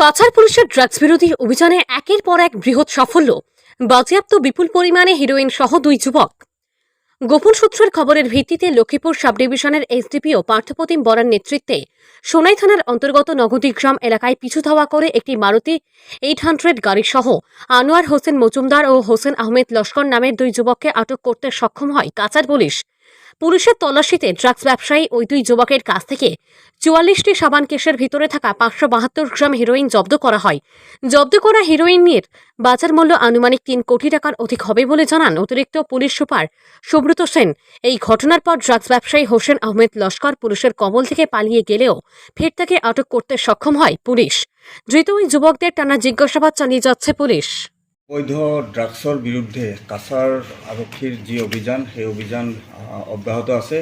কাছাড় পুলিশের ড্রাগস বিরোধী অভিযানে একের পর এক বৃহৎ সাফল্য। বাজেয়াপ্ত বিপুল পরিমাণে হিরোইন সহ দুই যুবক। গোপন সূত্রের খবরের ভিত্তিতে লক্ষ্মীপুর সাব ডিভিশনের এসডিপিও পার্থপ্রতিম বরার নেতৃত্বে সোনাই থানার অন্তর্গত নগদীগ্রাম এলাকায় পিছু ধাওয়া করে একটি মারুতি এইট হান্ড্রেড গাড়ি সহ আনোয়ার হোসেন মজুমদার ও হোসেন আহমেদ লস্কর নামের দুই যুবককে আটক করতে সক্ষম হয় কাছাড় পুলিশ। পুলিশের তল্লাশিতে ড্রাগস ব্যবসায়ী ওই দুই যুবকের কাছ থেকে চুয়াল্লিশটি সাবান কেসের ভিতরে থাকা পাঁচশো বাহাত্তর গ্রাম হিরোইন জব্দ করা হয়। জব্দ করা হিরোইনের বাজার মূল্য আনুমানিক তিন কোটি টাকার অধিক হবে বলে জানান অতিরিক্ত পুলিশ সুপার সুব্রত সেন। এই ঘটনার পর ড্রাগস ব্যবসায়ী হোসেন আহমেদ লস্কর পুলিশের কবল থেকে পালিয়ে গেলেও ফের তাকে আটক করতে সক্ষম হয় পুলিশ। ধৃত ওই যুবকদের টানা জিজ্ঞাসাবাদ চালিয়ে যাচ্ছে পুলিশ। অবৈধ ড্ৰাগছৰ বিৰুদ্ধে কাছাৰ আৰক্ষীৰ যি অভিযান, সেই অভিযান অব্যাহত আছে।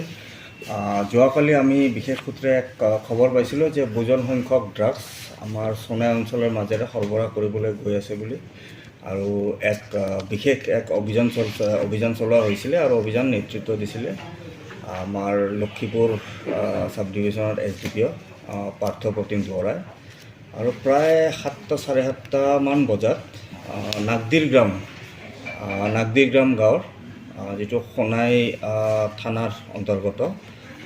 যোৱাকালি আমি বিশেষ সূত্ৰে এক খবৰ পাইছিলোঁ যে বুজন সংখ্যক ড্ৰাগছ আমাৰ সোণাই অঞ্চলৰ মাজেৰে সৰবৰাহ কৰিবলৈ গৈ আছে বুলি আৰু এক বিশেষ এক অভিযান চল, অভিযান চলোৱা হৈছিলে আৰু অভিযান নেতৃত্ব দিছিলে। আমাৰ Lakhimpur sub ডিভিশ্যনৰ S D P O' Partha Pratim বৰাই। আৰু প্ৰায় সাতটা, চাৰে সাতটামান বজাত নাগদিৰ আহ, নাগদিৰ গ্ৰাম গাঁৱৰ যিটো সোণাই থানাৰ অন্তৰ্গত।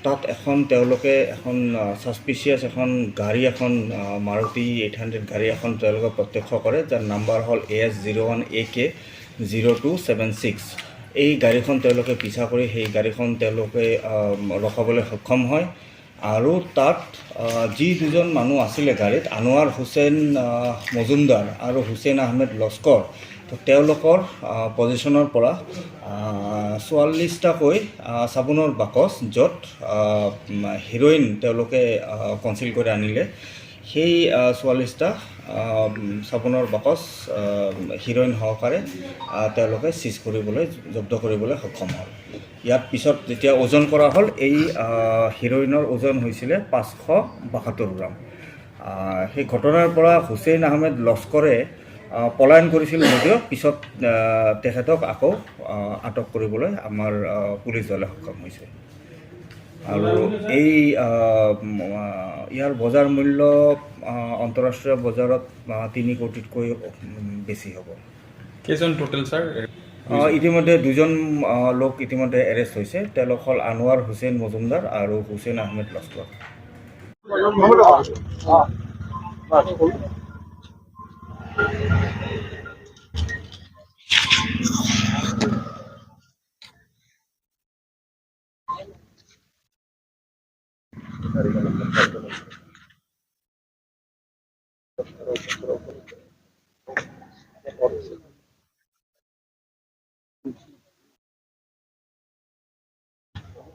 তাত এখন তেওঁলোকে এখন ছাছপিচিয়াছ এখন গাড়ী এখন মাৰুতি এইট হাণ্ড্ৰেড গাড়ী এখন তেওঁলোকে প্ৰত্যক্ষ কৰে যাৰ নাম্বাৰ হ'ল A S zero' one A K zero' two seven six এই গাড়ীখন তেওঁলোকে পিছা কৰি সেই গাড়ীখন তেওঁলোকে ৰখাবলৈ সক্ষম হয়। আৰু তাত যি দুজন মানুহ আছিলে গাড়ীত আনোৱাৰ হুছেইন মজুমদাৰ আৰু হুছেইন আহমেদ লস্কৰ, তো তেওঁলোকৰ পজিশ্যনৰ পৰা চৌৱাল্লিছটাকৈ চাবোনৰ বাকচ, য'ত হিৰ'ইন তেওঁলোকে কনচিল কৰি আনিলে। সেই চৌৱাল্লিছটা চাবোনৰ বাকচ হিৰ'ইন সহকাৰে তেওঁলোকে চিজ কৰিবলৈ, জব্দ কৰিবলৈ সক্ষম হ'ল। ইয়াত পিছত যেতিয়া ওজন কৰা হ'ল, এই হিৰ'ইনৰ ওজন হৈছিলে পাঁচশো বাসত্তৰ গ্ৰাম। সেই ঘটনাৰ পৰা হুছেইন আহমেদ লস্কৰে পলায়ন কৰিছিল যদিও পিছত তেখেতক আকৌ আটক কৰিবলৈ আমাৰ পুলিচ দলে সক্ষম হৈছে। আৰু এই ইয়াৰ বজাৰ মূল্য আন্তঃৰাষ্ট্ৰীয় বজাৰত তিনি কোটিতকৈ বেছি হ'ব। কেইজন টোটেল ছাৰ ইতিমধ্যে দুজন লোক ইতিমধ্যে এৰেষ্ট হৈছে। তেওঁলোক হ'ল আনোৱাৰ হুছেইন মজুমদাৰ আৰু হুছেইন আহমেদ লস্কৰ।